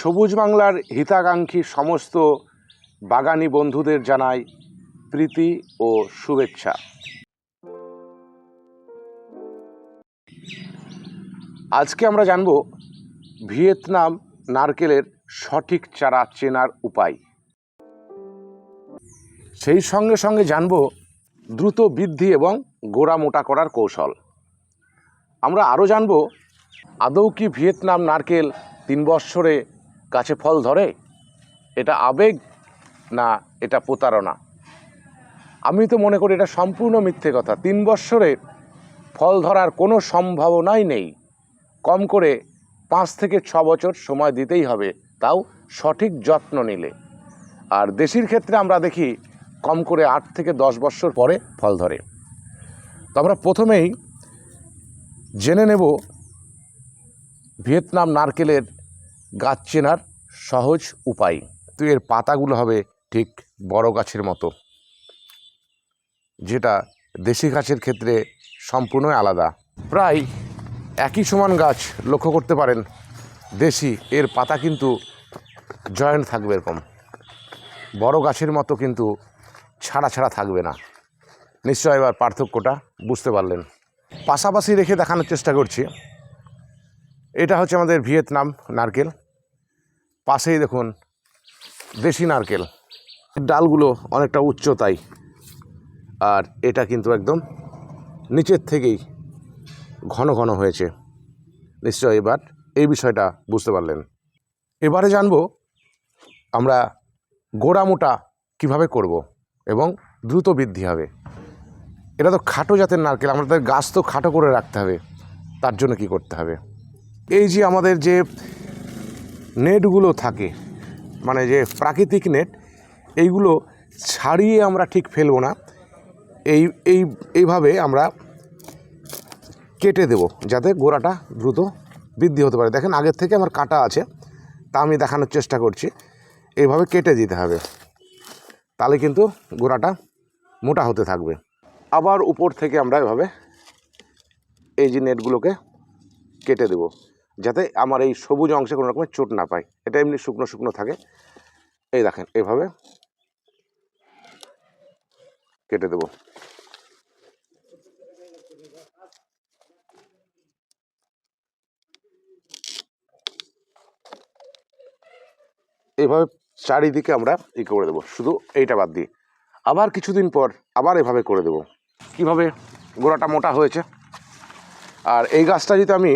সবুজ বাংলার হিতাকাঙ্ক্ষী সমস্ত বাগানি বন্ধুদের জানাই প্রীতি ও শুভেচ্ছা। আজকে আমরা জানব ভিয়েতনাম নারকেলের সঠিক চারা চেনার উপায়। সেই সঙ্গে সঙ্গে জানব দ্রুত বৃদ্ধি এবং গোড়া মোটা করার কৌশল। আমরা আরও জানব, আদৌ কি ভিয়েতনাম নারকেল তিন বৎসরে গাছে ফল ধরে? এটা আবেগ না এটা প্রতারণা? আমি তো মনে করি এটা সম্পূর্ণ মিথ্যে কথা। তিন বৎসরে ফল ধরার কোনো সম্ভাবনাই নেই। কম করে পাঁচ থেকে ছ বছর সময় দিতেই হবে, তাও সঠিক যত্ন নিলে। আর দেশির ক্ষেত্রে আমরা দেখি কম করে আট থেকে দশ বছর পরে ফল ধরে। তো আমরা প্রথমেই জেনে নেব ভিয়েতনাম নারকেলের গাছ চেনার সহজ উপায়। তো এর পাতাগুলো হবে ঠিক বড় গাছের মতো। যেটা দেশি গাছের ক্ষেত্রে সম্পূর্ণ আলাদা। প্রায় একই সমান গাছ লক্ষ্য করতে পারেন, দেশি এর পাতা কিন্তু জয়েন্ট থাকবে এরকম। বড় গাছের মতো কিন্তু ছাড়া ছাড়া থাকবে না। নিশ্চয় এবার পার্থক্যটা বুঝতে পারলেন। পাশাপাশি রেখে দেখানোর চেষ্টা করছি। এটা হচ্ছে আমাদের ভিয়েতনাম নারকেল। পাশেই দেখুন, দেশি নারকেল। ডালগুলো অনেকটা উচ্চতায় আর এটা কিন্তু একদম নিচের থেকেই ঘন ঘন হয়েছে। নিশ্চয় এবার এই বিষয়টা বুঝতে পারলেন। এবারে জানব আমরা গোড়া মোটা কীভাবে করব এবং দ্রুত বৃদ্ধি হবে। এটা তো খাটো জাতের নারকেল, আমাদের গাছ তো খাটো করে রাখতে হবে। তার জন্য কি করতে হবে? এই যে আমাদের যে নেটগুলো থাকে মানে যে প্রাকৃতিক নেট, এইগুলো ছাড়িয়ে আমরা ঠিক ফেলব না। এই এই, এইভাবে আমরা কেটে দেব যাতে গোড়াটা দ্রুত বৃদ্ধি হতে পারে। দেখেন আগের থেকে আমার কাটা আছে, তা আমি দেখানোর চেষ্টা করছি। এইভাবে কেটে দিতে হবে, তাহলে কিন্তু গোড়াটা মোটা হতে থাকবে। আবার উপর থেকে আমরা এভাবে এই যে নেটগুলোকে কেটে দেব। যাতে আমার এই সবুজ অংশে কোনো রকমের চোট না পায়। এটা এমনি শুকনো শুকনো থাকে। এই দেখেন এভাবে কেটে দেব। এইভাবে চারিদিকে আমরা ই করে দেবো, শুধু এইটা বাদ দিয়ে। আবার কিছুদিন পর আবার এভাবে করে দেব। কীভাবে? গোড়াটা মোটা হয়েছে। আর এই গাছটা যদি আমি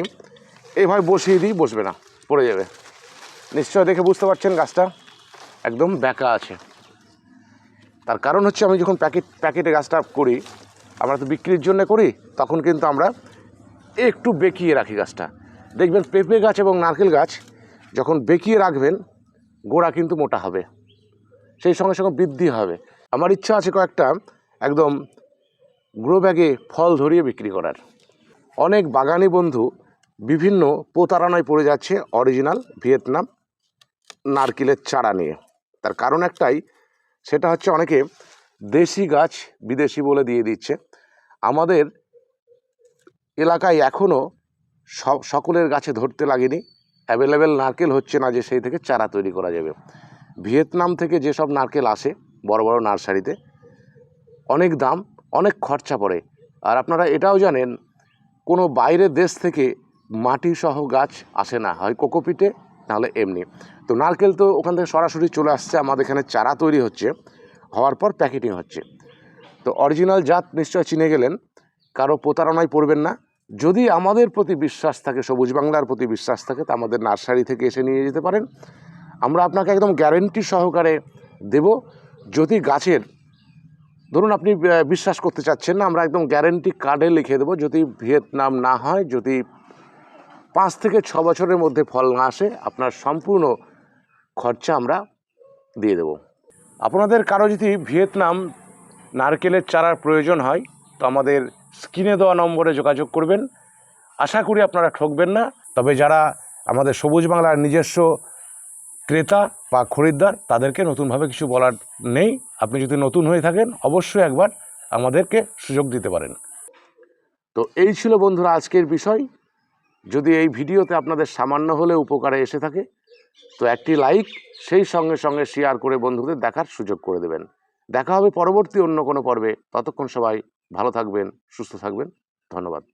এইভাবে বসিয়ে দিই বসবে না, পড়ে যাবে। নিশ্চয় দেখে বুঝতে পারছেন গাছটা? একদম ব্যাকা আছে। তার কারণ হচ্ছে আমি যখন প্যাকেট, প্যাকেটে গাছটা করি, আমরা তো বিক্রির জন্য করি, তখন কিন্তু আমরা একটু বেঁকিয়ে রাখি গাছটা। দেখবেন পেঁপে গাছ এবং নারকেল গাছ যখন বেঁকিয়ে রাখবেন, গোড়া কিন্তু মোটা হবে। সেই সঙ্গে সঙ্গে বৃদ্ধি হবে। আমার ইচ্ছা আছে কয়েকটা একদম গ্রো ব্যাগে ফল ধরিয়ে বিক্রি করার। অনেক বাগানি বন্ধু বিভিন্ন প্রতারণায় পড়ে যাচ্ছে অরিজিনাল ভিয়েতনাম নারকেলের চারা নিয়ে। তার কারণ একটাই, সেটা হচ্ছে অনেকে দেশি গাছ বিদেশি বলে দিয়ে দিচ্ছে। আমাদের এলাকায় এখনও সব, সকলের গাছে ধরতে লাগেনি। অ্যাভেলেবেল নারকেল হচ্ছে না যে সেই থেকে চারা তৈরি করা যাবে। ভিয়েতনাম থেকে যেসব নারকেল আসে বড় বড় নার্সারিতে, অনেক দাম, অনেক খরচা পড়ে। আর আপনারা এটাও জানেন, কোনো বাইরের দেশ থেকে মাটি সহ গাছ আসে না, হয় কোকোপিটে নাহলে এমনি। তো নারকেল তো ওখান থেকে সরাসরি চলে আসছে, আমাদের এখানে চারা তৈরি হচ্ছে, হওয়ার পর প্যাকেটিং হচ্ছে। তো অরিজিনাল জাত নিশ্চয় চিনে গেলেন, কারও প্রতারণায় পড়বেন না। যদি আমাদের প্রতি বিশ্বাস থাকে, সবুজ বাংলার প্রতি বিশ্বাস থাকে, তা আমাদের নার্সারি থেকে এসে নিয়ে যেতে পারেন। আমরা আপনাকে একদম গ্যারেন্টি সহকারে দেব, যদি গাছের, ধরুন আপনি বিশ্বাস করতে চাচ্ছেন না, আমরা একদম গ্যারেন্টি কার্ডে লিখে দেবো, যদি ভিয়েতনাম না হয়, যদি পাঁচ থেকে ছ বছরের মধ্যে ফল না আসে, আপনার সম্পূর্ণ খরচা আমরা দিয়ে দেব। আপনাদের কারও যদি ভিয়েতনাম নারকেলের চারার প্রয়োজন হয়, তো আমাদের স্ক্রিনে দেওয়া নম্বরে যোগাযোগ করবেন। আশা করি আপনারা ঠকবেন না, তবে যারা আমাদের সবুজ বাংলার নিজস্ব ক্রেতা বা খরিদ্দার, তাদেরকে নতুনভাবে কিছু বলার নেই। আপনি যদি নতুন হয়ে থাকেন, অবশ্যই একবার আমাদেরকে সুযোগ দিতে পারেন। তো এই ছিল বন্ধুরা আজকের বিষয়। যদি এই ভিডিওতে আপনাদের সামান্য হলে উপকারে এসে থাকে, তো একটি লাইক সেই সঙ্গে সঙ্গে শেয়ার করে বন্ধুদের দেখার সুযোগ করে দেবেন। দেখা হবে পরবর্তী অন্য কোনো পর্বে। ততক্ষণ সবাই ভালো থাকবেন, সুস্থ থাকবেন। ধন্যবাদ।